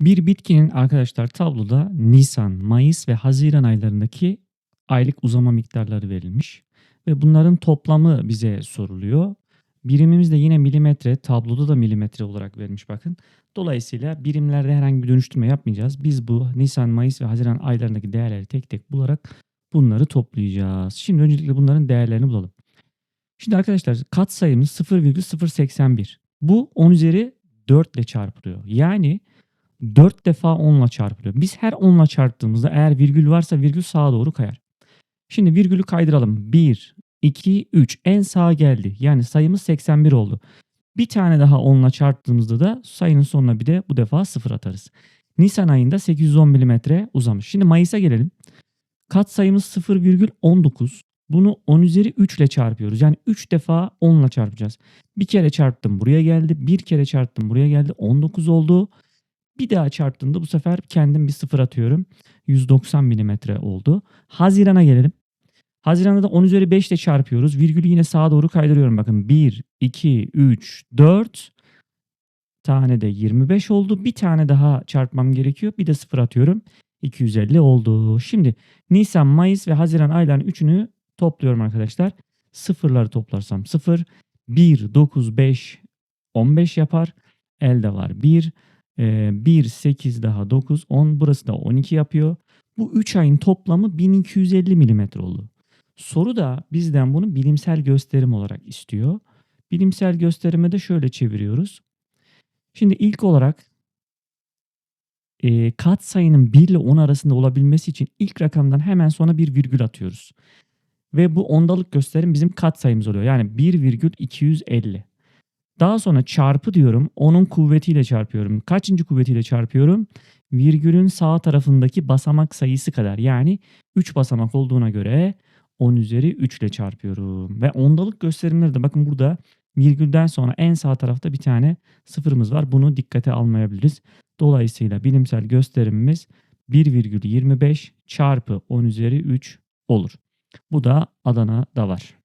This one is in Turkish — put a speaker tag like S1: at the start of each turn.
S1: Bir bitkinin arkadaşlar tabloda Nisan, Mayıs ve Haziran aylarındaki aylık uzama miktarları verilmiş ve bunların toplamı bize soruluyor. Birimimiz de yine milimetre, tabloda da milimetre olarak verilmiş bakın. Dolayısıyla birimlerde herhangi bir dönüştürme yapmayacağız. Biz bu Nisan, Mayıs ve Haziran aylarındaki değerleri tek tek bularak bunları toplayacağız. Şimdi öncelikle bunların değerlerini bulalım. Şimdi arkadaşlar kat sayımız 0,081. Bu 10 üzeri 4 ile çarpılıyor. Yani 4 defa 10 ile çarpılıyor. Biz her 10 ile çarptığımızda eğer virgül varsa virgül sağa doğru kayar. Şimdi virgülü kaydıralım. 1, 2, 3 en sağa geldi. Yani sayımız 81 oldu. Bir tane daha 10 ile çarptığımızda da sayının sonuna bir de bu defa 0 atarız. Nisan ayında 810 mm uzamış. Şimdi Mayıs'a gelelim. Kat sayımız 0,19. Bunu 10 üzeri 3 ile çarpıyoruz. Yani 3 defa 10 ile çarpacağız. Bir kere çarptım buraya geldi. Bir kere çarptım buraya geldi. 19 oldu. Bir daha çarptığımda bu sefer kendim bir sıfır atıyorum. 190 mm oldu. Haziran'a gelelim. Haziran'da da 10 üzeri 5 ile çarpıyoruz. Virgülü yine sağa doğru kaydırıyorum. Bakın 1, 2, 3, 4 tane de 25 oldu. Bir tane daha çarpmam gerekiyor. Bir de sıfır atıyorum. 250 oldu. Şimdi Nisan, Mayıs ve Haziran aylarının üçünü topluyorum arkadaşlar. Sıfırları toplarsam 0, 1, 9, 5, 15 yapar. Elde var 1, 1, 8 daha 9, 10. Burası da 12 yapıyor. Bu 3 ayın toplamı 1250 mm oldu. Soru da bizden bunu bilimsel gösterim olarak istiyor. Bilimsel gösterime de şöyle çeviriyoruz. Şimdi ilk olarak e, kat sayının 1 ile 10 arasında olabilmesi için ilk rakamdan hemen sonra bir virgül atıyoruz. Ve bu ondalık gösterim bizim kat sayımız oluyor. Yani 1,250. Daha sonra çarpı diyorum. Onun kuvvetiyle çarpıyorum. Kaçıncı kuvvetiyle çarpıyorum? Virgülün sağ tarafındaki basamak sayısı kadar. Yani 3 basamak olduğuna göre 10 üzeri 3 ile çarpıyorum. Ve ondalık gösterimleri de bakın burada virgülden sonra en sağ tarafta bir tane sıfırımız var. Bunu dikkate almayabiliriz. Dolayısıyla bilimsel gösterimimiz 1,25 çarpı 10 üzeri 3 olur. Bu da Adana'da var.